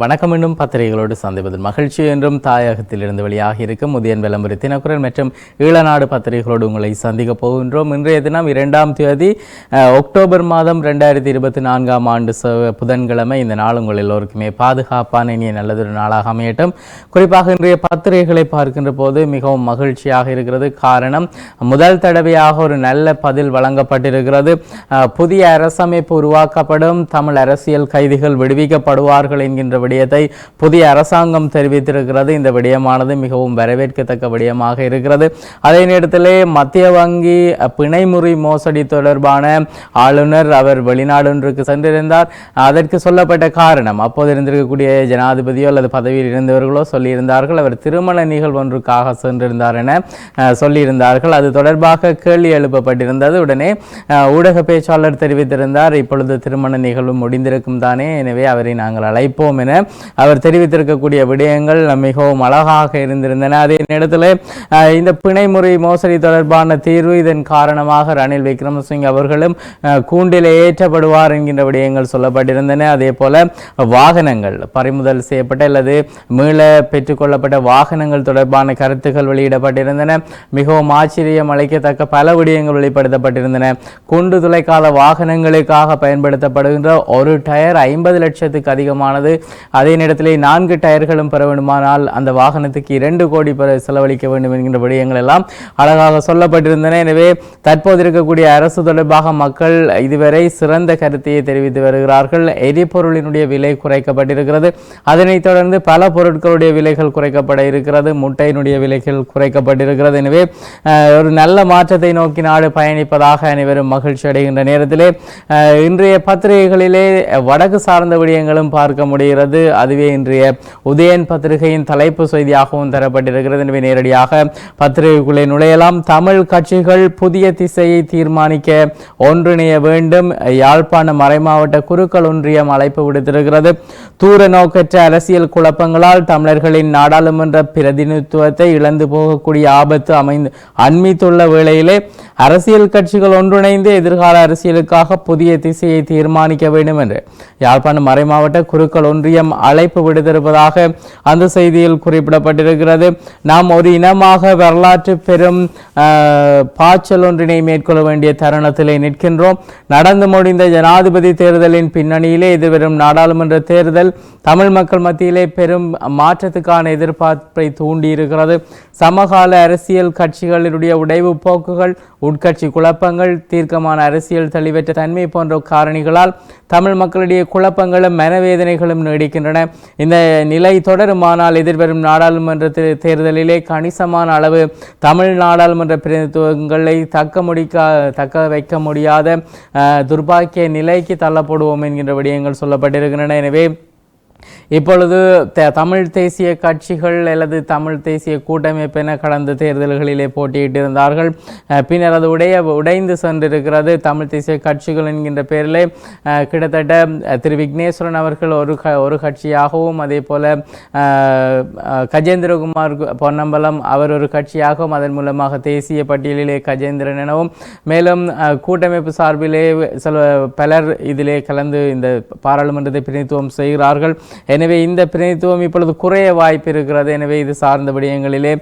வணக்கம் என்னும் பத்திரிகைகளோடு சந்திப்பதில் மகிழ்ச்சி என்றும் தாயகத்திலிருந்து வெளியாக இருக்கும் முதியன் விளம்பரி தினக்குரல் மற்றும் ஈழநாடு பத்திரிகைகளோடு உங்களை சந்திக்க போகின்றோம். இன்றைய தினம் இரண்டாம் தேதி அக்டோபர் மாதம் ரெண்டாயிரத்தி இருபத்தி நான்காம் ஆண்டு புதன்கிழமை. இந்த நாள் உங்கள் எல்லோருக்குமே பாதுகாப்பான இனிய நல்லதொரு நாளாக அமையட்டும். குறிப்பாக இன்றைய பத்திரிகைகளை பார்க்கின்ற போது மிகவும் மகிழ்ச்சியாக இருக்கிறது. காரணம் முதல் தடவையாக ஒரு நல்ல பதில் வழங்கப்பட்டிருக்கிறது. புதிய அரசமைப்பு உருவாக்கப்படும் தமிழ் அரசியல் கைதிகள் விடுவிக்கப்படுவார்கள் என்கின்ற விடயத்தை புதிய அரசாங்கம் தெரிவித்திருக்கிறது. இந்த விடயமானது மிகவும் வரவேற்கத்தக்க விடயமாக இருக்கிறது. அதே நேரத்திலே மத்திய வங்கி பிணைமுறை மோசடி தொடர்பான ஆளுநர் அவர் வெளிநாடொன்றுக்கு சென்றிருந்தார். அதற்கு சொல்லப்பட்ட காரணம் அப்போது இருந்திருக்கக்கூடிய ஜனாதிபதியோ அல்லது பதவியில் இருந்தவர்களோ சொல்லியிருந்தார்கள். அவர் திருமண நிகழ்வு ஒன்றுக்காக சென்றிருந்தார் என சொல்லியிருந்தார்கள். அது தொடர்பாக கேள்வி எழுப்பப்பட்டிருந்தது. உடனே ஊடக பேச்சாளர் தெரிவித்திருந்தார் இப்பொழுது திருமண நிகழ்வு முடிந்திருக்கும் தானே எனவே அவரை நாங்கள் அழைப்போம் என அவர் தெரிவித்திருக்கக்கூடிய விடயங்கள் மிகவும் அழகாக இருந்திருந்தன. அதே நேரத்தில் இந்த பிணைமுறை மோசடி தொடர்பான தீர்வு இதன் காரணமாக ரணில் விக்ரமசிங்க அவர்களும் கூண்டிலே ஏற்றப்படுவார் என்கின்ற விடயங்கள் சொல்லப்பட்டிருந்தன. அதே போல வாகனங்கள் பறிமுதல் செய்யப்பட்ட அல்லது மீள பெற்றுக்கொள்ளப்பட்ட வாகனங்கள் தொடர்பான கருத்துக்கள் வெளியிடப்பட்டிருந்தன. மிகவும் ஆச்சரியம் அளிக்கத்தக்க பல விடயங்கள் வெளிப்படுத்தப்பட்டிருந்தன. குண்டு துளைக்கால வாகனங்களுக்காக பயன்படுத்தப்படுகின்ற ஒரு டயர் ஐம்பது லட்சத்துக்கு அதிகமானது. அதே நேரத்திலே நான்கு டயர்களும் பெற வேண்டுமானால் அந்த வாகனத்துக்கு இரண்டு கோடி பெற செலவழிக்க வேண்டும் என்கின்ற விடயங்கள் எல்லாம் அழகாக சொல்லப்பட்டிருந்தன. எனவே தற்போது இருக்கக்கூடிய அரசு தொடர்பாக மக்கள் இதுவரை சிறந்த கருத்தையை தெரிவித்து வருகிறார்கள். எரிபொருளினுடைய விலை குறைக்கப்பட்டிருக்கிறது. அதனைத் தொடர்ந்து பல பொருட்களுடைய விலைகள் குறைக்கப்பட இருக்கிறது. முட்டையினுடைய விலைகள் குறைக்கப்பட்டிருக்கிறது. எனவே ஒரு நல்ல மாற்றத்தை நோக்கி நாடு பயணிப்பதாக அனைவரும் மகிழ்ச்சி அடைகின்ற நேரத்திலே இன்றைய பத்திரிகைகளிலே வடக்கு சார்ந்த விடயங்களும் பார்க்க முடிகிறது. அதுவே இன்றைய உதயன் பத்திரிகையின் தலைப்பு செய்தியாகவும் தரப்பட்டிருக்கிறது. எனவே நேரடியாக பத்திரிகைக்குள்ளே நுழையலாம். தமிழ் கட்சிகள் புதிய திசையை தீர்மானிக்க ஒன்றிணைய வேண்டும். யாழ்ப்பாண மறைமாவட்ட குருக்கள் ஒன்றியம் அழைப்பு விடுத்திருக்கிறது. தூர நோக்கற்ற அரசியல் குழப்பங்களால் தமிழர்களின் நாடாளுமன்ற பிரதிநிதித்துவத்தை இழந்து போகக்கூடிய ஆபத்து அமைந்து அண்மித்துள்ள வேளையிலே அரசியல் கட்சிகள் ஒன்றிணைந்து எதிர்கால அரசியலுக்காக புதிய திசையை தீர்மானிக்க வேண்டும் என்று யாழ்ப்பாணம் மறைமாவட்ட குருக்கள் ஒன்றியம் அழைப்பு விடுத்திருப்பதாக அந்த செய்தியில் குறிப்பிடப்பட்டிருக்கிறது. நாம் ஒரு இனமாக வரலாற்று பெரும் பாய்ச்சல் ஒன்றினை மேற்கொள்ள வேண்டிய தருணத்திலே நிற்கின்றோம். நடந்து முடிந்த ஜனாதிபதி தேர்தலின் பின்னணியிலே எதிர்வரும் நாடாளுமன்ற தேர்தல். தமிழ் மக்கள் மத்தியிலே பெரும் மாற்றத்துக்கான எதிர்பார்ப்பை தூண்டியிருக்கிறது. சமகால அரசியல் கட்சிகளினுடைய உடைவு போக்குகள் உட்கட்சி குழப்பங்கள் தீர்க்கமான அரசியல் தெளிவற்ற தன்மை போன்ற காரணிகளால் தமிழ் மக்களுடைய குழப்பங்களும் மனவேதனைகளும் நீடிக்கின்றன. இந்த நிலை தொடருமானால் எதிர்வரும் நாடாளுமன்ற தே- தேர்தலிலே கணிசமான அளவு தமிழ் நாடாளுமன்ற பிரதிநிதித்துவங்களை தக்க முடிக்க தக்க வைக்க முடியாத துர்பாக்கிய நிலைக்கு தள்ளப்படுவோம் என்கின்ற விடயங்கள் சொல்லப்பட்டிருக்கின்றன. எனவே இப்பொழுது த- தமிழ் தேசிய கட்சிகள் அல்லது தமிழ் தேசிய கூட்டமைப்பென கடந்த தேர்தல்களிலே போட்டியிட்டிருந்தார்கள். பின்னர் அது உடைய உடைந்து சென்றிருக்கிறது. தமிழ் தேசிய கட்சிகள் என்கின்ற பெயரிலே கிட்டத்தட்ட திரு விக்னேஸ்வரன் அவர்கள் ஒரு க ஒரு கட்சியாகவும் அதே போல கஜேந்திரகுமார் பொன்னம்பலம் அவர் ஒரு கட்சியாகவும் அதன் மூலமாக தேசிய பட்டியலிலே கஜேந்திரன் எனவும் மேலும் அஹ், கூட்டமைப்பு சார்பிலே சில பலர் இதிலே கலந்து இந்த பாராளுமன்றத்தை பிரதித்துவம் செய்கிறார்கள். எனவே இந்த பிரதித்துவம் இப்பொழுது குறைய வாய்ப்பு இருக்கிறது. எனவே இது சார்ந்த விடயங்களிலே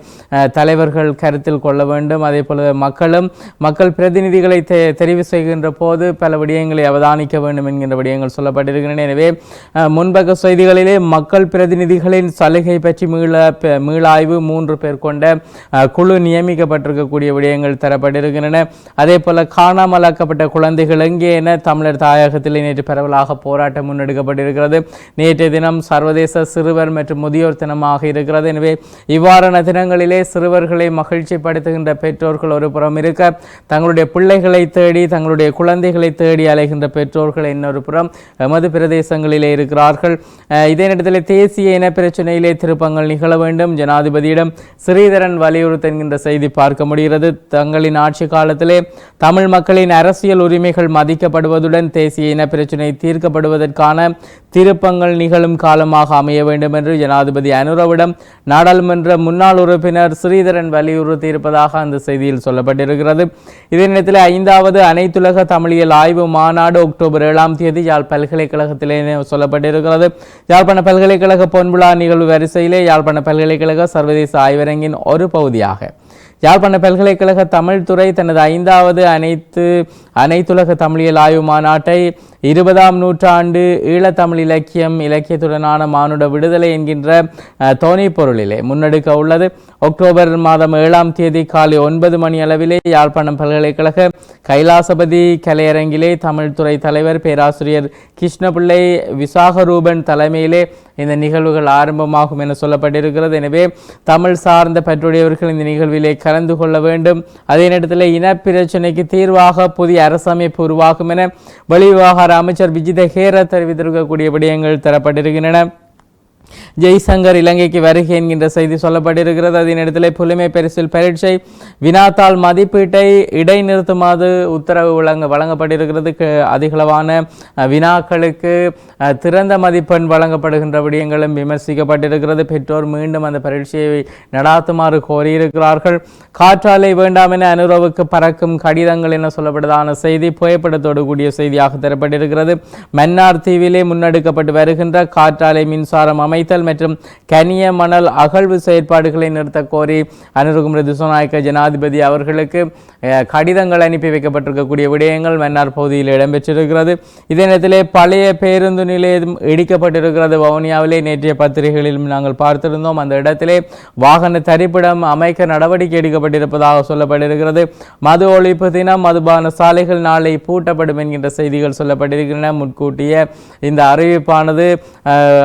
தலைவர்கள் கருத்தில் கொள்ள வேண்டும். அதே போல மக்களும் மக்கள் பிரதிநிதிகளை தெ- தெரிவு செய்கின்ற போது பல விடயங்களை அவதானிக்க வேண்டும் என்கின்ற விடயங்கள் சொல்லப்பட்டிருக்கின்றன. எனவே முன்பக்க செய்திகளிலே மக்கள் பிரதிநிதிகளின் சலுகை பற்றி மீள மீளாய்வு மூன்று பேர் கொண்ட குழு நியமிக்கப்பட்டிருக்கக்கூடிய விடயங்கள் தரப்பட்டிருக்கின்றன. அதே போல காணாமலாக்கப்பட்ட குழந்தைகள் எங்கே என தமிழர் தாயகத்தில் நேற்று பரவலாக போராட்டம் முன்னெடுக்கப்பட்டிருக்கிறது. நேற்றைய தினம் சர்வதேச சிறுவர் மற்றும் முதியோர் தினமாக இருக்கிறது. எனவே இவ்வாறான தினங்களிலே சிறுவர்களை மகிழ்ச்சிப்படுத்துகின்ற பெற்றோர்கள் ஒரு புறம் இருக்க தங்களுடைய பிள்ளைகளை தேடி தங்களுடைய குழந்தைகளை தேடி அலைகின்ற பெற்றோர்கள் இன்னொரு புறம் எமது பிரதேசங்களிலே இருக்கிறார்கள். இதே நேரத்தில் தேசிய இன பிரச்சனையிலே திருப்பங்கள் நிகழ வேண்டும். ஜனாதிபதியிடம் ஸ்ரீதரன் வலியுறுத்த என்கின்ற செய்தி பார்க்க முடிகிறது. தங்களின் ஆட்சி காலத்திலே தமிழ் மக்களின் அரசியல் உரிமைகள் மதிக்கப்படுவதுடன் தேசிய இன பிரச்சனை தீர்க்கப்படுவதற்கான திருப்பங்கள் நிகழும் கால காலமாக அமைய வேண்டும் என்று ஜனாதிபதி அனுரவிடம் நாடாளுமன்ற முன்னாள் உறுப்பினர் ஸ்ரீதரன் வலியுறுத்தி இருப்பதாக அந்த செய்தியில் சொல்லப்பட்டிருக்கிறது. இதே நேரத்தில் ஐந்தாவது அனைத்துலக தமிழியல் ஆய்வு மாநாடு அக்டோபர் ஏழாம் தேதி யாழ் பல்கலைக்கழகத்திலே சொல்லப்பட்டிருக்கிறது. யாழ்ப்பாண பல்கலைக்கழக பொன்விழா நிகழ்வு வரிசையிலே யாழ்ப்பாண பல்கலைக்கழக சர்வதேச ஆய்வரங்கின் ஒரு பகுதியாக. யாழ்ப்பாண பல்கலைக்கழக தமிழ்துறை தனது ஐந்தாவது அனைத்து அனைத்துலக தமிழியல் ஆய்வு மாநாட்டை இருபதாம் நூற்றாண்டு ஈழத்தமிழ் இலக்கியம் இலக்கியத்துடனான மானுட விடுதலை என்கின்ற அஹ், தோணி பொருளிலே முன்னெடுக்க உள்ளது. அக்டோபர் மாதம் ஏழாம் தேதி காலை ஒன்பது மணி அளவிலே யாழ்ப்பாணம் பல்கலைக்கழக கைலாசபதி கலையரங்கிலே தமிழ்துறை தலைவர் பேராசிரியர் கிருஷ்ணபிள்ளை விசாகரூபன் தலைமையிலே இந்த நிகழ்வுகள் ஆரம்பமாகும் என சொல்லப்பட்டிருக்கிறது. எனவே தமிழ் சார்ந்த பற்றுடையவர்கள் இந்த நிகழ்விலே கலந்து கொள்ள வேண்டும். அதே நேரத்தில் இனப்பிரச்சனைக்கு தீர்வாக புதிய அரசமைப்பு உருவாகும் என வெளிவிவகார அமைச்சர் விஜித ஹேர தெரிவித்திருக்கக்கூடிய விடயங்கள் தரப்பட்டிருக்கின்றன. ஜெய்சங்கர் இலங்கைக்கு வருகை என்கின்ற செய்தி சொல்லப்பட்டிருக்கிறது. அதே நேரத்தில் புலிமை பரிசில் பரீட்சை வினாத்தாள் மதிப்பீட்டை இடைநிறுத்துமாறு உத்தரவு வழங்க வழங்கப்பட்டிருக்கிறது. அதிகளவான வினாக்களுக்கு திறந்த மதிப்பெண் வழங்கப்படுகின்ற விடயங்களும் விமர்சிக்கப்பட்டிருக்கிறது. பெற்றோர் மீண்டும் அந்த பரீட்சையை நடாத்துமாறு கோரியிருக்கிறார்கள். காற்றாலை வேண்டாம் என அனுரவுக்கு பறக்கும் கடிதங்கள் என சொல்லப்பட்டதான செய்தி புகைப்படத்தோடு கூடிய செய்தியாக தரப்பட்டிருக்கிறது. மன்னார் தீவிலே முன்னெடுக்கப்பட்டு வருகின்ற காற்றாலை மின்சாரம் அமைத்தல் மற்றும் கனிய மணல் அகழ்வு செயற்பாடுகளை நிறுத்த கோரி அனுருகுமர திசுநாயக்க ஜனாதிபதி அவர்களுக்கு கடிதங்கள் அனுப்பி வைக்கப்பட்டிருக்கக்கூடிய விடயங்கள் மன்னார் பகுதியில் இடம்பெற்றிருக்கிறது. இதே நேரத்திலே பழைய பேருந்து நிலையம் இடிக்கப்பட்டிருக்கிறது. வவுனியாவிலே நேற்றைய பத்திரிகைகளிலும் நாங்கள் பார்த்திருந்தோம். அந்த இடத்திலே வாகன தரிப்பிடம் அமைக்க நடவடிக்கை எடுக்கப்பட்டிருப்பதாக சொல்லப்பட்டிருக்கிறது. மது ஒழிப்பு தினம் மதுபான சாலைகள் நாளை பூட்டப்படும் என்கின்ற செய்திகள் சொல்லப்பட்டிருக்கின்றன. முன்கூட்டிய இந்த அறிவிப்பானது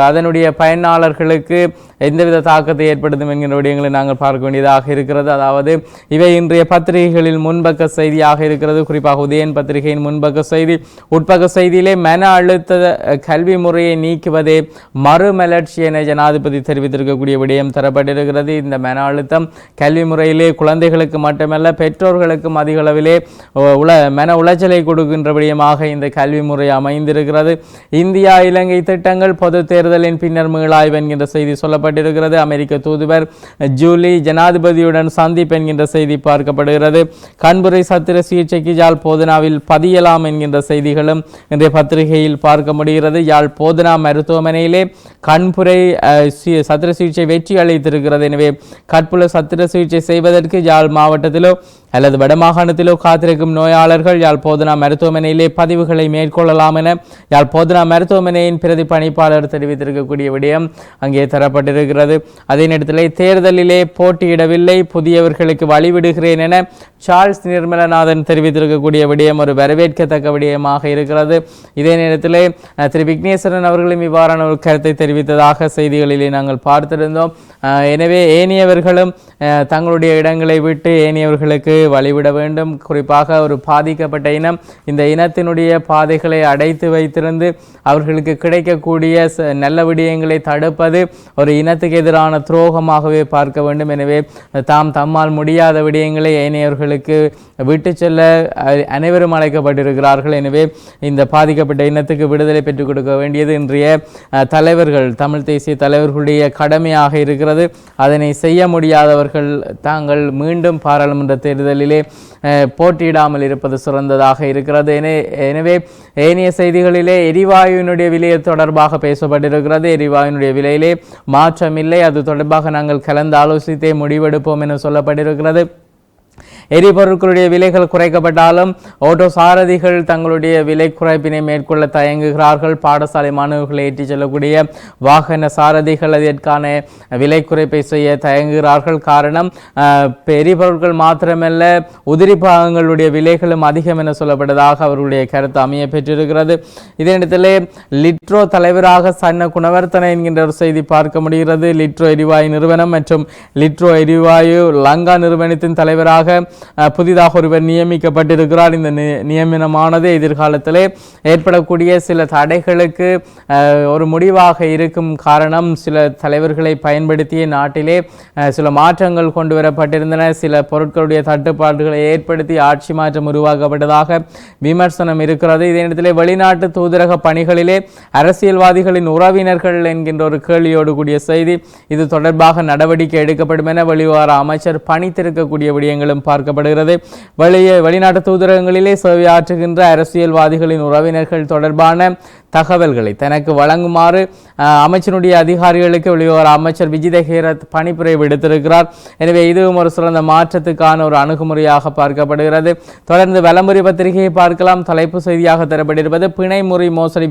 அதனுடைய பயன் பயனாளர்களுக்கு எந்தவித தாக்கத்தை ஏற்படுத்தும் என்கிற விடயங்களை நாங்கள் பார்க்க வேண்டியதாக இருக்கிறது. அதாவது இவை இன்றைய பத்திரிகைகளில் முன்பக்க செய்தியாக இருக்கிறது. குறிப்பாக உதயன் பத்திரிகையின் முன்பக்க செய்தி. உட்பக்க செய்தியிலே மன அழுத்த கல்வி முறையை நீக்குவதே மறுமலர்ச்சி என ஜனாதிபதி தெரிவித்திருக்கக்கூடிய விடயம் தரப்பட்டிருக்கிறது. இந்த மன அழுத்தம் கல்வி முறையிலே குழந்தைகளுக்கு மட்டுமல்ல பெற்றோர்களுக்கும் அதிக அளவிலே உல மன உளைச்சலை கொடுக்கின்ற விடயமாக இந்த கல்வி முறை அமைந்திருக்கிறது. இந்தியா இலங்கை திட்டங்கள் பொது தேர்தலின் பின்னர் மீளாய்வு என்கின்ற செய்தி சொல்லப்பட்டிருக்கிறது. அமெரிக்க தூதுவர் ஜூலி ஜனாதிபதியுடன் சந்திப்பு என்கின்ற செய்தி பார்க்கப்படுகிறது. கண்புரை சத்திர சிகிச்சைக்கு யாழ் போதனாவில் பதியலாம் என்கின்ற செய்திகளும் இன்றைய பத்திரிகையில் பார்க்க முடிகிறது. யாழ் போதனா மருத்துவமனையிலே கண்புரை சத்திர சிகிச்சை வெற்றி அளித்திருக்கிறது. எனவே கற்புல சத்திர சிகிச்சை செய்வதற்கு யாழ் மாவட்டத்திலோ அல்லது வடமாகாணத்திலோ காத்திருக்கும் நோயாளர்கள் யாழ் போதனா மருத்துவமனையிலே பதிவுகளை மேற்கொள்ளலாம் என யாழ் போதனா மருத்துவமனையின் பிரதி பணிப்பாளர் தெரிவித்திருக்கக்கூடிய விடயம். அங்கே தரப்பட்டிருக்கிறது. அதே நேரத்தில் தேர்தலிலே போட்டியிடவில்லை. புதியவர்களுக்கு வழிவிடுகிறேன் என சார்ல்ஸ் நிர்மலநாதன் தெரிவித்திருக்கக்கூடிய விடயம் ஒரு வரவேற்கத்தக்க விடயமாக இருக்கிறது. இதே நேரத்தில் திரு விக்னேஸ்வரன் அவர்களும் இவ்வாறான ஒரு கருத்தை தெரிவித்ததாக செய்திகளிலே நாங்கள் பார்த்திருந்தோம். எனவே ஏனையவர்களும் தங்களுடைய இடங்களை விட்டு ஏனையவர்களுக்கு வழிவிட வேண்டும். குறிப்பாக ஒரு பாதிக்கப்பட்ட இனம் இந்த இனத்தினுடைய பாதைகளை அடைத்து வைத்திருந்து அவர்களுக்கு கிடைக்கக்கூடிய ச- நல்ல விடயங்களை தடுப்பது ஒரு இனத்துக்கு எதிரான துரோகமாகவே பார்க்க வேண்டும். எனவே தாம் தம்மால் முடியாத விடயங்களை ஏனையவர்கள் அவர்களுக்கு விட்டு செல்ல அனைவரும் அழைக்கப்பட்டிருக்கிறார்கள். எனவே இந்த பாதிக்கப்பட்ட இனத்துக்கு விடுதலை பெற்றுக் கொடுக்க வேண்டியது இன்றைய தலைவர்கள் தமிழ் தேசிய தலைவர்களுடைய கடமையாக இருக்கிறது. அதனை செய்ய முடியாதவர்கள் தாங்கள் மீண்டும் பாராளுமன்ற தேர்தலிலே போட்டியிடாமல் இருப்பது சிறந்ததாக இருக்கிறது. என- எனவே ஏனைய செய்திகளிலே எரிவாயுவினுடைய விலையை தொடர்பாக பேசப்பட்டிருக்கிறது. எரிவாயுனுடைய விலையிலே மாற்றமில்லை. அது தொடர்பாக நாங்கள் கலந்து ஆலோசித்தே முடிவெடுப்போம் என சொல்லப்பட்டிருக்கிறது. எரிபொருட்களுடைய விலைகள் குறைக்கப்பட்டாலும் ஓட்டோ சாரதிகள் தங்களுடைய விலை குறைப்பினை மேற்கொள்ள தயங்குகிறார்கள். பாடசாலை மாணவர்களை ஏற்றிச் செல்லக்கூடிய வாகன சாரதிகள் அதற்கான விலை குறைப்பை செய்ய தயங்குகிறார்கள். காரணம் எரிபொருட்கள் மாத்திரமல்ல உதிரி பாகங்களுடைய விலைகளும் அதிகம் என சொல்லப்பட்டதாக அவர்களுடைய கருத்து அமைய பெற்றிருக்கிறது. இதே நேரத்திலே லிட்ரோ தலைவராக சன்ன குணவர்த்தன என்கின்ற ஒரு செய்தி பார்க்க முடிகிறது. லிட்ரோ எரிவாயு நிறுவனம் மற்றும் லிட்ரோ எரிவாயு லங்கா நிறுவனத்தின் தலைவராக புதிதாக ஒருவர் நியமிக்கப்பட்டிருக்கிறார். இந்த நியமனமானது எதிர்காலத்திலே ஏற்படக்கூடிய சில தடைகளுக்கு ஒரு முடிவாக இருக்கும் காரணம் சில தலைவர்களை பயன்படுத்திய நாட்டிலே சில மாற்றங்கள் கொண்டு வரப்பட்டிருந்தன. சில பொருட்களுடைய தட்டுப்பாடுகளை ஏற்படுத்தி ஆட்சி மாற்றம் உருவாக்கப்பட்டதாக விமர்சனம் இருக்கிறது. இதே நேரத்திலே வெளிநாட்டு தூதரக பணிகளிலே அரசியல்வாதிகளின் உறவினர்கள் என்கின்ற ஒரு கேள்வியோடு கூடிய செய்தி இது தொடர்பாக நடவடிக்கை எடுக்கப்படும் என வெளிவார அமைச்சர் பணித்திருக்கக்கூடிய விடயங்களும் எதிர்பார்க்கப்படுகிறது வெளியே வெளிநாட்டு தூதரகங்களிலே சேவையாற்றுகின்ற அரசியல்வாதிகளின் உறவினர்கள் தொடர்பான தகவல்களை தனக்கு வழங்குமாறு அமைச்சனுடைய அமைச்சருடைய அதிகாரிகளுக்கு வெளிவர அமைச்சர் விஜித ஹேரத் பணிப்புரை விடுத்திருக்கிறார். எனவே இதுவும் ஒரு சிறந்த மாற்றத்துக்கான ஒரு அணுகுமுறையாக பார்க்கப்படுகிறது. தொடர்ந்து வலமுறை பத்திரிகையை பார்க்கலாம். தலைப்பு செய்தியாக தரப்பட்டிருப்பது பிணைமுறை மோசடி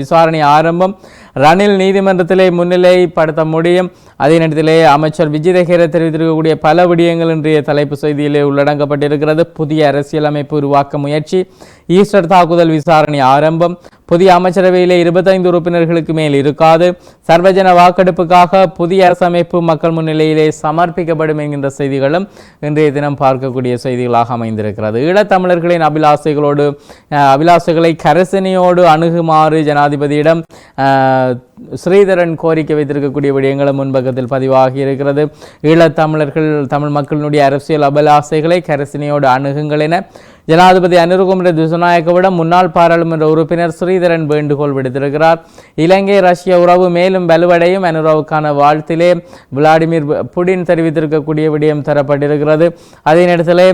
விசாரணை ஆரம்பம். ரணில் நீதிமன்றத்திலே முன்னிலைப்படுத்த முடியும். அதே நேரத்திலே அமைச்சர் விஜித தெரிவித்திருக்கக்கூடிய பல விடயங்கள் இன்றைய தலைப்பு செய்தியிலே உள்ளடங்கப்பட்டிருக்கிறது. புதிய அரசியலமைப்பு உருவாக்க முயற்சி ஈஸ்டர் தாக்குதல் விசாரணை ஆரம்பம் புதிய அமைச்சரவையிலே இருபத்தைந்து உறுப்பினர்களுக்கு மேல் இருக்காது. சர்வஜன வாக்கெடுப்புக்காக புதிய அரசமைப்பு மக்கள் முன்னிலையிலே சமர்ப்பிக்கப்படும் என்கின்ற செய்திகளும் இன்றைய தினம் பார்க்கக்கூடிய செய்திகளாக அமைந்திருக்கிறது. ஈழத்தமிழர்களின் அபிலாசைகளோடு அபிலாசைகளை கரசனையோடு அணுகுமாறு ஜனாதிபதியிடம் ஸ்ரீதரன் கோரிக்கை வைத்திருக்கக்கூடிய விடயங்களும் முன்பக்கத்தில் பதிவாகி இருக்கிறது. ஈழத்தமிழர்கள் தமிழ் மக்களினுடைய அரசியல் அபிலாசைகளை கரசினையோடு அணுகுங்கள் என ஜனாதிபதி அனுருகுமர திசுநாயக்கவிடம் முன்னாள் பாராளுமன்ற உறுப்பினர் ஸ்ரீதரன் வேண்டுகோள் விடுத்திருக்கிறார். இலங்கை ரஷ்ய உறவு மேலும் வலுவடையும் அனுராவுக்கான வாழ்த்திலே விளாடிமிர் புடின் தெரிவித்திருக்கக்கூடிய விடயம் தரப்பட்டிருக்கிறது. அதே நேரத்தில்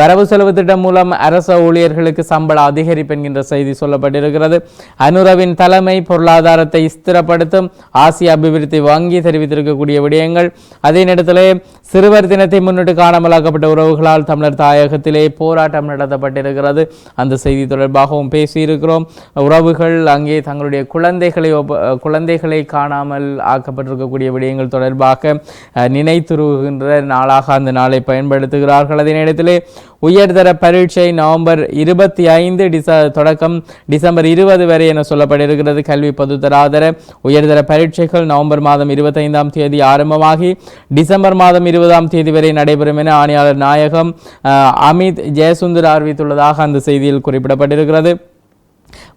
வரவு செலவு திட்டம் மூலம் அரச ஊழியர்களுக்கு சம்பள அதிகரிப்பு என்கின்ற செய்தி சொல்லப்பட்டிருக்கிறது. அனுரவின் தலைமை பொருளாதாரத்தை ஸ்திரப்படுத்தும் ஆசிய அபிவிருத்தி வங்கி தெரிவித்திருக்கக்கூடிய விடயங்கள். அதே நேரத்தில் சிறுவர் தினத்தை முன்னிட்டு காணாமலாக்கப்பட்ட உறவுகளால் தமிழர் தாயகத்திலே போராட்டம் நடத்தப்பட்டிருக்கிறது. அந்த செய்தி தொடர்பாகவும் பேசியிருக்கிறோம். உறவுகள் அங்கே தங்களுடைய குழந்தைகளை ஒப்ப- குழந்தைகளை காணாமல் ஆக்கப்பட்டிருக்கக்கூடிய விடயங்கள் தொடர்பாக நினைத்துருகின்ற நாளாக அந்த நாளை பயன்படுத்துகிறார்கள். அதே நேரத்திலே உயர்தர பரீட்சை நவம்பர் இருபத்தி ஐந்து டிச தொடக்கம் டிசம்பர் இருபது வரை என சொல்லப்பட்டிருக்கிறது. கல்வி பொதுத்தராதர உயர்தர பரீட்சைகள் நவம்பர் மாதம் இருபத்தைந்தாம் தேதி ஆரம்பமாகி டிசம்பர் மாதம் இருபதாம் தேதி வரை நடைபெறும் என ஆணையாளர் நாயகம் அமித் ஜெயசுந்தர் அறிவித்துள்ளதாக அந்த செய்தியில் குறிப்பிடப்பட்டிருக்கிறது.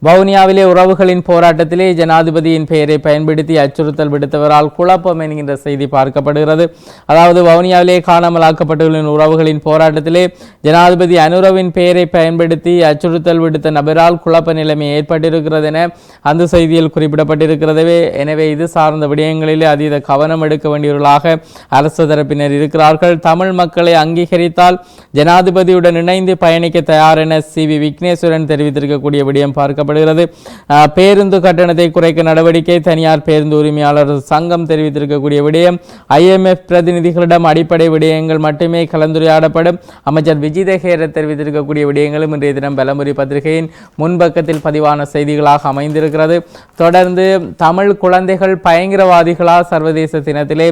வவுனியாவிலே உறவுகளின் போராட்டத்திலே ஜனாதிபதியின் பெயரை பயன்படுத்தி அச்சுறுத்தல் விடுத்தவரால் குழப்பம் என்கின்ற செய்தி பார்க்கப்படுகிறது. அதாவது வவுனியாவிலே காணாமலாக்கப்பட்டவர்களின் உறவுகளின் போராட்டத்திலே ஜனாதிபதி அனுரவின் பெயரை பயன்படுத்தி அச்சுறுத்தல் விடுத்த நபரால் குழப்ப நிலைமை ஏற்பட்டிருக்கிறது என அந்த செய்தியில் குறிப்பிடப்பட்டிருக்கிறதவே எனவே இது சார்ந்த விடயங்களிலே அதீத கவனம் எடுக்க வேண்டியவர்களாக அரசு தரப்பினர் இருக்கிறார்கள். தமிழ் மக்களை அங்கீகரித்தால் ஜனாதிபதியுடன் இணைந்து பயணிக்க தயார் என சி வி விக்னேஸ்வரன் தெரிவித்திருக்கக்கூடிய விடயம் எதிர்பார்க்கப்படுகிறது. பேருந்து கட்டணத்தை குறைக்க நடவடிக்கை தனியார் பேருந்து உரிமையாளர் சங்கம் தெரிவித்திருக்கக்கூடிய விடயம் ஐஎம்எஃப் பிரதிநிதிகளிடம் அடிப்படை விடயங்கள் மட்டுமே கலந்துரையாடப்படும். அமைச்சர் விஜிதஹேர தெரிவித்திருக்கக்கூடிய விடயங்களும் இன்றைய தினம் பலமுறை பத்திரிகையின் முன்பக்கத்தில் பதிவான செய்திகளாக அமைந்திருக்கிறது. தொடர்ந்து தமிழ் குழந்தைகள் பயங்கரவாதிகளா சர்வதேச தினத்திலே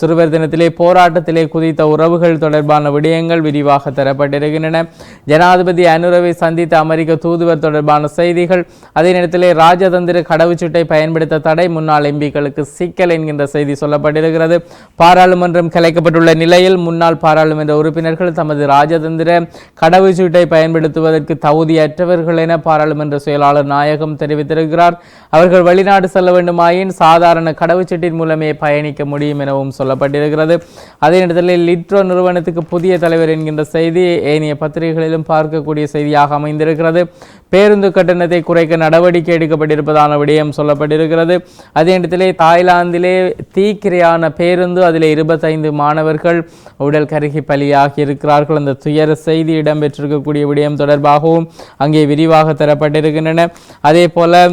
சிறுவர் தினத்திலே போராட்டத்திலே குதித்த உறவுகள் தொடர்பான விடயங்கள் விரிவாக தரப்பட்டிருக்கின்றன. ஜனாதிபதி அனுரவை சந்தித்த அமெரிக்க தூதுவர் தொடர்பான செய்திகள். அதே நேரத்திலே ராஜதந்திர கடவுச்சீட்டை பயன்படுத்த தடை முன்னாள் எம்பிக்களுக்கு சிக்கல் என்கின்ற செய்தி சொல்லப்பட்டிருக்கிறது. பாராளுமன்றம் கலைக்கப்பட்டுள்ள நிலையில் முன்னாள் பாராளுமன்ற உறுப்பினர்கள் தமது ராஜதந்திர கடவுச்சீட்டை பயன்படுத்துவதற்கு தகுதியற்றவர்கள் என பாராளுமன்ற செயலாளர் நாயகம் தெரிவித்திருக்கிறார். அவர்கள் வெளிநாடு செல்ல வேண்டுமாயின் சாதாரண கடவுச்சீட்டின் மூலமே பயணிக்க முடியும் எனவும் சொல்லப்பட்டிருக்கிறது. அதே நேரத்தில் லிட்ரோ நிறுவனத்துக்கு புதிய தலைவர் என்கின்ற செய்தி ஏனைய பத்திரிகைகளிலும் பார்க்கக்கூடிய செய்தியாக அமைந்திருக்கிறது. பேருந்து கட்டணத்தை குறைக்க நடவடிக்கை எடுக்கப்பட்டிருப்பதான விடயம் சொல்லப்பட்டிருக்கிறது. அதே இடத்திலே தாய்லாந்திலே தீக்கிரையான பேருந்து அதில் இருபத்தைந்து மாணவர்கள் உடல் கருகி பலியாகி இருக்கிறார்கள். அந்த துயர செய்தி இடம்பெற்றிருக்கக்கூடிய விடயம் தொடர்பாகவும் அங்கே விரிவாக தரப்பட்டிருக்கின்றன. அதே போல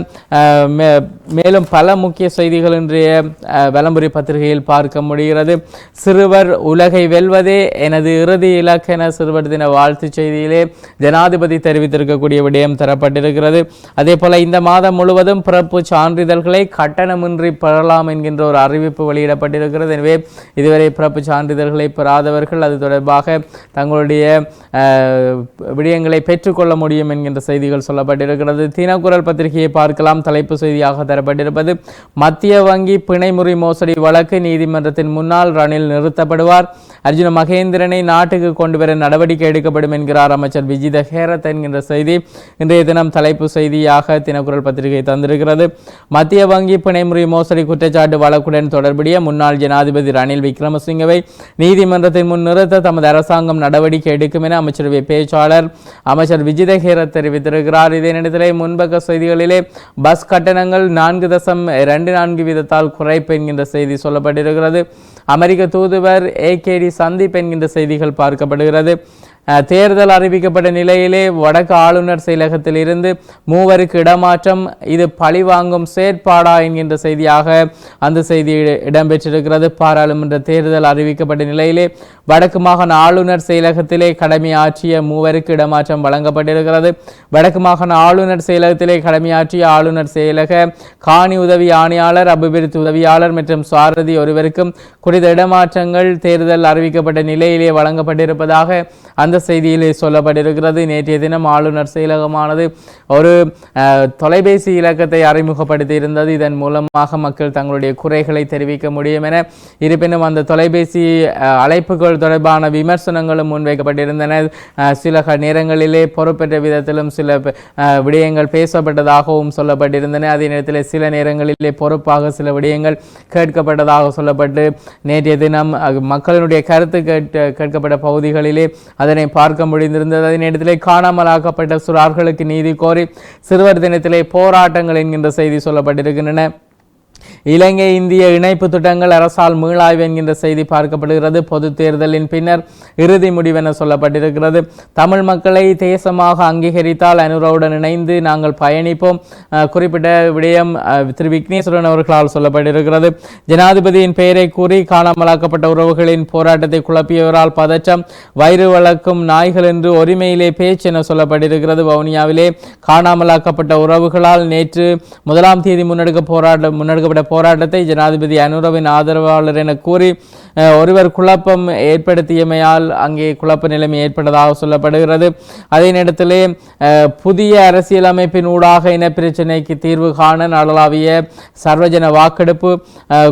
மே- மேலும் பல முக்கிய செய்திகள் இன்றைய வலம்புரி பத்திரிகையில் பார்க்க முடிகிறது. சிறுவர் உலகை வெல்வதே எனது இறுதி இலக்கென சிறுவர் தின வாழ்த்துச் செய்தியிலே ஜனாதிபதி தெரிவித்திருக்கக்கூடிய விடயம் தரப்பட்டிருக்கிறது அதே போல இந்த மாதம் முழுவதும் பிறப்பு சான்றிதழ்களை கட்டணமின்றி பெறலாம் என்கின்ற ஒரு அறிவிப்பு வெளியிடப்பட்டிருக்கிறது. எனவே இதுவரை பிறப்பு சான்றிதழ்களை பெறாதவர்கள் அது தொடர்பாக தங்களுடைய விடயங்களை பெற்றுக்கொள்ள முடியும் என்கின்ற செய்திகள் சொல்லப்பட்டிருக்கிறது. தினக்குரல் பத்திரிகையை பார்க்கலாம். தலைப்பு செய்தியாக தரப்பட்டிருப்பது மத்திய வங்கி பிணைமுறை மோசடி வழக்கு நீதிமன்றத்தின் முன்னால் ரணில் நிறுத்தப்படுவார். அர்ஜுன மகேந்திரனை நாட்டுக்கு கொண்டு வர நடவடிக்கை எடுக்கப்படும் என்கிறார் அமைச்சர் விஜித ஹேரத் என்கின்ற செய்தி. இன்றைய தினம் தலைப்பு செய்தியாக தினக்குரல் பத்திரிகை தந்திருக்கிறது. மத்திய வங்கி பிணைமுறை மோசடி குற்றச்சாட்டு வழக்குடன் தொடர்புடைய முன்னாள் ஜனாதிபதி ரணில் விக்ரமசிங்கவை நீதிமன்றத்தின் முன் நிறுத்த தமது அரசாங்கம் நடவடிக்கை எடுக்கும் என அமைச்சரவை பேச்சாளர் அமைச்சர் விஜித ஹேரத் தெரிவித்திருக்கிறார். இதே நேரத்திலே முன்பக்க செய்திகளிலே பஸ் கட்டணங்கள் நான்கு தசம் இரண்டு நான்கு வீதத்தால் குறைப்பு என்கின்ற செய்தி சொல்லப்பட்டிருக்கிறது. அமெரிக்க தூதுவர் ஏகேடி சந்திப்பு என்கின்ற செய்திகள் பார்க்கப்படுகிறது. தேர்தல் அறிவிக்கப்பட்ட நிலையிலே வடக்கு ஆளுநர் செயலகத்திலிருந்து மூவருக்கு இடமாற்றம் இது பழிவாங்கும் செயற்பாடா என்கின்ற செய்தியாக அந்த செய்தி இடம்பெற்றிருக்கிறது. பாராளுமன்ற தேர்தல் அறிவிக்கப்பட்ட நிலையிலே வடக்கு மாகாண ஆளுநர் செயலகத்திலே கடமையாற்றிய மூவருக்கு இடமாற்றம் வழங்கப்பட்டிருக்கிறது. வடக்கு மாகாண ஆளுநர் செயலகத்திலே கடமையாற்றிய ஆளுநர் செயலக காணி உதவி ஆணையாளர் அபிவிருத்தி உதவியாளர் மற்றும் சாரதி ஒருவருக்கும் குறித்த இடமாற்றங்கள் தேர்தல் அறிவிக்கப்பட்ட நிலையிலே வழங்கப்பட்டிருப்பதாக அந்த செய்தியிலே சொல்லப்பட்டிருக்கிறது. நேற்றைய தினம் ஆளுநர் செயலகமானது ஒரு தொலைபேசி இலக்கத்தை அறிமுகப்படுத்தி இருந்தது இதன் மூலமாக மக்கள் தங்களுடைய குறைகளை தெரிவிக்க முடியும் என. இருப்பினும் அந்த தொலைபேசி அழைப்புகள் தொடர்பான விமர்சனங்களும் முன்வைக்கப்பட்டிருந்தன. சில நேரங்களிலே பொறுப்பேற்ற விதத்திலும் சில விடயங்கள் பேசப்பட்டதாகவும் சொல்லப்பட்டிருந்தன. அதே நேரத்தில் சில நேரங்களிலே பொறுப்பாக சில விடயங்கள் கேட்கப்பட்டதாக சொல்லப்பட்டு நேற்றைய தினம் மக்களினுடைய கருத்து கேட்க கேட்கப்பட்ட பகுதிகளிலே அதனை பார்க்க முடிந்திருந்தது. அதே நேரத்திலே காணாமலாக்கப்பட்ட சுறார்களுக்கு நீதி கோரி சிறுவர் தினத்திலே போராட்டங்கள் என்கின்ற செய்தி சொல்லப்பட்டிருக்கின்றன. இலங்கை இந்திய இணைப்பு திட்டங்கள் அரசால் மீளாய்வு என்கின்ற செய்தி பார்க்கப்படுகிறது. பொது தேர்தலின் பின்னர் இறுதி முடிவென சொல்லப்பட்டிருக்கிறது. தமிழ் மக்களை தேசமாக அங்கீகரித்தால் அனுராவுடன் இணைந்து நாங்கள் பயணிப்போம். குறிப்பிட்ட விடயம் திரு விக்னேஸ்வரன் அவர்களால் சொல்லப்பட்டிருக்கிறது. ஜனாதிபதியின் பெயரை கூறி காணாமலாக்கப்பட்ட உறவுகளின் போராட்டத்தை குழப்பியவரால் பதற்றம் வயிறு வளர்க்கும் நாய்கள் என்று ஒருமையிலே பேச்சு என சொல்லப்பட்டிருக்கிறது. வவுனியாவிலே காணாமலாக்கப்பட்ட உறவுகளால் நேற்று முதலாம் தேதி முன்னெடுக்க போராட்டம் முன்னெடுக்கப்பட்ட போராட்டத்தை ஜனாதிபதி அனுரவின் ஆதரவாளர் என கூறி ஒருவர் குழப்பம் ஏற்படுத்தியமையால் அங்கே குழப்ப நிலைமை ஏற்பட்டதாக சொல்லப்படுகிறது. அதே நேரத்திலே புதிய அரசியலமைப்பின் ஊடாக இனப்பிரச்சினைக்கு தீர்வு காண நாடளாவிய சர்வஜன வாக்கெடுப்பு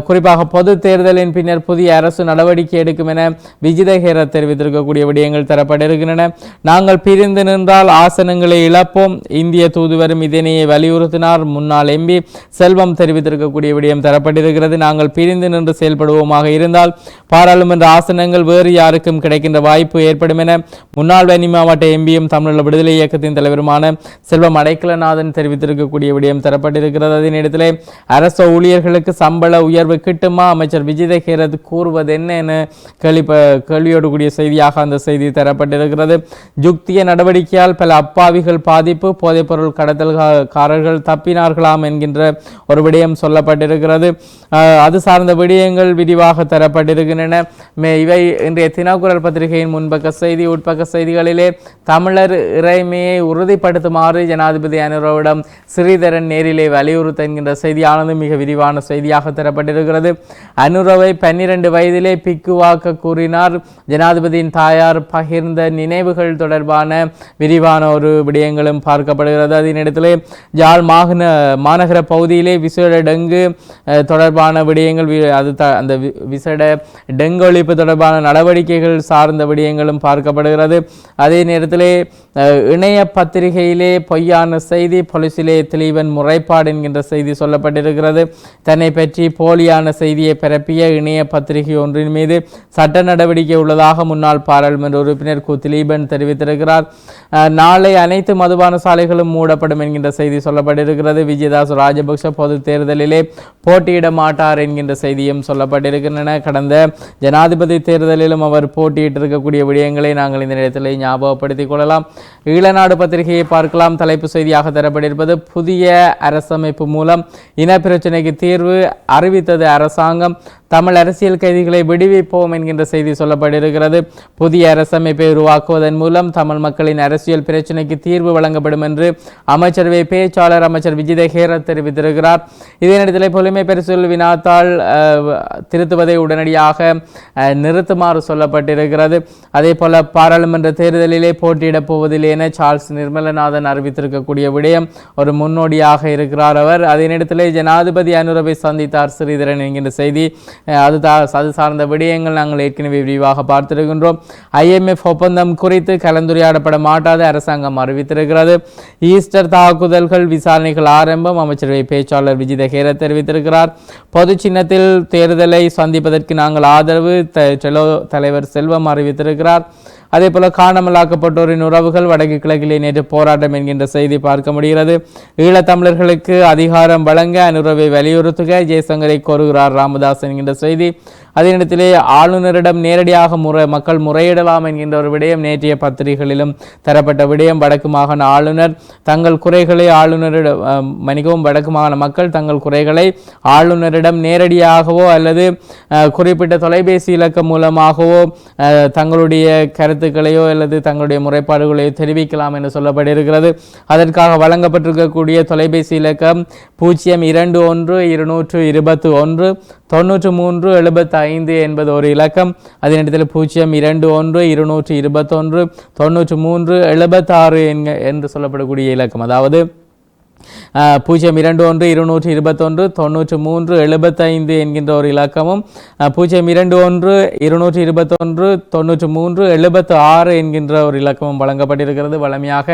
குறிப்பாக பொது தேர்தலின் பின்னர் புதிய அரசு நடவடிக்கை எடுக்கும் என விஜித தெரிவித்திருக்கக்கூடிய விடயங்கள் தரப்பட்டிருக்கின்றன. நாங்கள் பிரிந்து நின்றால் ஆசனங்களை இழப்போம். இந்திய தூதுவரும் இதனையே வலியுறுத்தினார். முன்னாள் எம்பி செல்வம் தெரிவித்திருக்கக்கூடிய விடயம் தரப்பட்டிருக்கிறது. நாங்கள் பிரிந்து நின்று செயல்படுவோமாக இருந்தால் பாராளுமன்ற ஆசனங்கள் வேறு யாருக்கும் கிடைக்கின்ற வாய்ப்பு ஏற்படும் என முன்னாள் வன்னி மாவட்ட எம்பியும் தமிழீழ விடுதலை இயக்கத்தின் தலைவருமான செல்வம் அடைக்கலநாதன் தெரிவித்திருக்கக்கூடிய விடயம் தரப்பட்டிருக்கிறது. அதனிடத்தில் நேரத்திலே அரசு ஊழியர்களுக்கு சம்பள உயர்வு கிட்டுமா? அமைச்சர் விஜித கூறுவது என்ன என கேள்வி கேள்வியோடு கூடிய செய்தியாக அந்த செய்தி தரப்பட்டிருக்கிறது. ஜுக்திய நடவடிக்கையால் பல அப்பாவிகள் பாதிப்பு போதைப்பொருள் கடத்தல்காரர்கள் தப்பினார்களாம் என்கின்ற ஒரு விடயம் சொல்லப்பட்டு அஹ், அது சார்ந்த விடயங்கள் விரிவாக தரப்பட்டிருக்கின்றன. மே- இவை இன்றைய தினக்குரல் பத்திரிகையின் முன்பக்க செய்தி உட்பக்க செய்திகளிலே தமிழர் இறைமையை உறுதிப்படுத்துமாறு ஜனாதிபதி அனுரவிடம் ஸ்ரீதரன் நேரிலே வலியுறுத்த என்கின்ற செய்தியானது மிக விரிவான செய்தியாக தரப்பட்டிருக்கிறது. அனுரவை பன்னிரண்டு வயதிலே பிக்குவாக்க கூறினார். ஜனாதிபதியின் தாயார் பகிர்ந்த நினைவுகள் தொடர்பான விரிவான ஒரு விடயங்களும் பார்க்கப்படுகிறது. அதனிடத்திலே ஜால் மாகன மாநகர பகுதியிலே விசேட டெங்கு தொடர்பான விடயங்கள் அது த- அந்த வி- விசேட டெங்கு ஒழிப்பு தொடர்பான நடவடிக்கைகள் சார்ந்த விடயங்களும் பார்க்கப்படுகிறது. அதே நேரத்திலே இணைய பத்திரிகையிலே பொய்யான செய்தி பொலிசிலே திலீபன் முறைப்பாடு என்கின்ற செய்தி சொல்லப்பட்டிருக்கிறது. தன்னை பற்றி போலியான செய்தியை பரப்பிய இணைய பத்திரிகை ஒன்றின் மீது சட்ட நடவடிக்கை உள்ளதாக முன்னாள் பாராளுமன்ற உறுப்பினர் கு. திலீபன் தெரிவித்திருக்கிறார். நாளை அனைத்து மதுபான சாலைகளும் மூடப்படும் என்கின்ற செய்தி சொல்லப்பட்டிருக்கிறது. விஜயதாஸ் ராஜபக்ஷ பொது தேர்தலிலே போட்டியிட மாட்டார் என்கின்ற செய்தியும் சொல்லப்பட்டிருக்கின்றன. கடந்த ஜனாதிபதி தேர்தலிலும் அவர் போட்டியிட்டிருக்கக்கூடிய விடயங்களை நாங்கள் இந்த நேரத்தில் ஞாபகப்படுத்திக் கொள்ளலாம். ஈழநாடு பத்திரிகையை பார்க்கலாம். தலைப்பு செய்தியாக தரப்பட்டிருப்பது புதிய அரசமைப்பு மூலம் இன பிரச்சனைக்கு தீர்வு அறிவித்தது அரசாங்கம். தமிழ் அரசியல் கைதிகளை விடுவிப்போம் என்கின்ற செய்தி சொல்லப்பட்டிருக்கிறது. புதிய அரசமைப்பை உருவாக்குவதன் மூலம் தமிழ் மக்களின் அரசியல் பிரச்சினைக்கு தீர்வு வழங்கப்படும் என்று அமைச்சரவை பேச்சாளர் அமைச்சர் விஜித ஹேரத் தெரிவித்திருக்கிறார். இதே நேரத்தில் புலிமை பரிசல் வினாத்தால் திருத்துவதை உடனடியாக நிறுத்துமாறு சொல்லப்பட்டிருக்கிறது. அதே போல பாராளுமன்ற தேர்தலிலே போட்டியிடப் போவதில்லை என சார்ல்ஸ் நிர்மலநாதன் அறிவித்திருக்கக்கூடிய விடயம் ஒரு முன்னோடியாக இருக்கிறார் அவர். அதே நேரத்தில் ஜனாதிபதி அனுரவை சந்தித்தார் ஸ்ரீதரன் என்கின்ற செய்தி. அது அது சார்ந்த விடயங்கள் நாங்கள் ஏற்கனவே விரிவாக பார்த்திருக்கின்றோம். ஐஎம்எஃப் ஒப்பந்தம் குறித்து கலந்துரையாடப்பட மாட்டாது அரசாங்கம் அறிவித்திருக்கிறது. ஈஸ்டர் தாக்குதல்கள் விசாரணைகள் ஆரம்பம். அமைச்சரவை பேச்சாளர் விஜித ஹேர தெரிவித்திருக்கிறார். பொது சின்னத்தில் தேர்தலை சந்திப்பதற்கு நாங்கள் ஆதரவு செலோ தலைவர் செல்வம் அறிவித்திருக்கிறார். அதே போல காணாமலாக்கப்பட்டோரின் உறவுகள் வடக்கு கிழக்கிலே நேற்று போராட்டம் என்கின்ற செய்தி பார்க்க முடிகிறது. ஈழத்தமிழர்களுக்கு அதிகாரம் வழங்க அனுறவை வலியுறுத்துக. ஜெயசங்கரை கோருகிறார் ராமதாஸ் என்கின்ற செய்தி. அதே நேரத்திலே ஆளுநரிடம் நேரடியாக முறை மக்கள் முறையிடலாம் என்கின்ற ஒரு விடயம் நேற்றைய பத்திரிகைகளிலும் தரப்பட்ட விடயம். வடக்கு மாகாண ஆளுநர் தங்கள் குறைகளை ஆளுநரிடம் மன்னிக்கவும் வடக்கு மாகாண மக்கள் தங்கள் குறைகளை ஆளுநரிடம் நேரடியாகவோ அல்லது குறிப்பிட்ட தொலைபேசி இலக்கம் மூலமாகவோ தங்களுடைய கருத்துக்களையோ அல்லது தங்களுடைய முறைப்பாடுகளையோ தெரிவிக்கலாம் என்று சொல்லப்பட்டிருக்கிறது. அதற்காக வழங்கப்பட்டிருக்கக்கூடிய தொலைபேசி இலக்கம் பூஜ்ஜியம் இரண்டு ஒன்று இருநூற்று இருபத்து ஒன்று தொண்ணூற்று மூன்று எழுபத்தி ஐந்து என்பது ஒரு இலக்கம். அதே நேரத்தில் பூஜ்ஜியம் இரண்டு ஒன்று இருநூற்று இருபத்தொன்று தொண்ணூற்றி மூன்று எழுபத்தாறு என்க என்று சொல்லப்படக்கூடிய இலக்கம். அதாவது பூஜ்ஜியம் இரண்டு ஒன்று இருநூற்றி இருபத்தொன்று தொண்ணூற்று மூன்று எழுபத்தைந்து என்கின்ற ஒரு இலக்கமும் பூஜ்ஜியம் இரண்டு ஒன்று இருநூற்றி இருபத்தொன்று தொண்ணூற்று மூன்று எழுபத்து ஆறு என்கின்ற ஒரு இலக்கமும் வழங்கப்பட்டிருக்கிறது. வழமையாக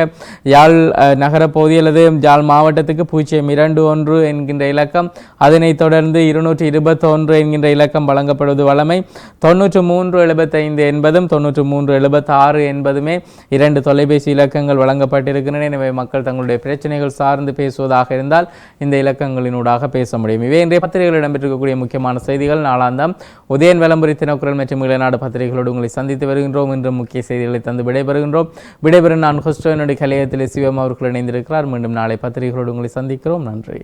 யாழ் அஹ், நகர பகுதி அல்லது யாழ் மாவட்டத்துக்கு பூஜ்ஜியம் இரண்டு ஒன்று என்கின்ற இலக்கம் அதனைத் தொடர்ந்து இருநூற்றி இருபத்தொன்று என்கின்ற இலக்கம் வழங்கப்படுவது வழமை. தொண்ணூற்று மூன்று எழுபத்தைந்து என்பதும் தொண்ணூற்று மூன்று எழுபத்தி ஆறு என்பதுமே இரண்டு தொலைபேசி இலக்கங்கள் வழங்கப்பட்டிருக்கின்றன. எனவே மக்கள் தங்களுடைய பிரச்சனைகள் சார்ந்து பேசுவதாக இருந்தால் இந்த இலக்கங்களினூடாக பேச முடியும். இவை இன்றைய பத்திரிகைகள் இடம்பெற்றிருக்கக்கூடிய முக்கியமான செய்திகள். நாளாந்தம் உதயன் விளம்பரி தினக்குரல் மற்றும் இளநாடு பத்திரிகைகளோடு உங்களை சந்தித்து வருகின்றோம். இன்று முக்கிய செய்திகளை தந்து விடைபெறுகின்றோம். விடைபெறும் நான் ஹொஸ்டோனுடைய கலையத்தில் சிவம் அவர்கள் இணைந்திருக்கிறார். மீண்டும் நாளை பத்திரிகைகளோடு உங்களை சந்திக்கிறோம். நன்றி.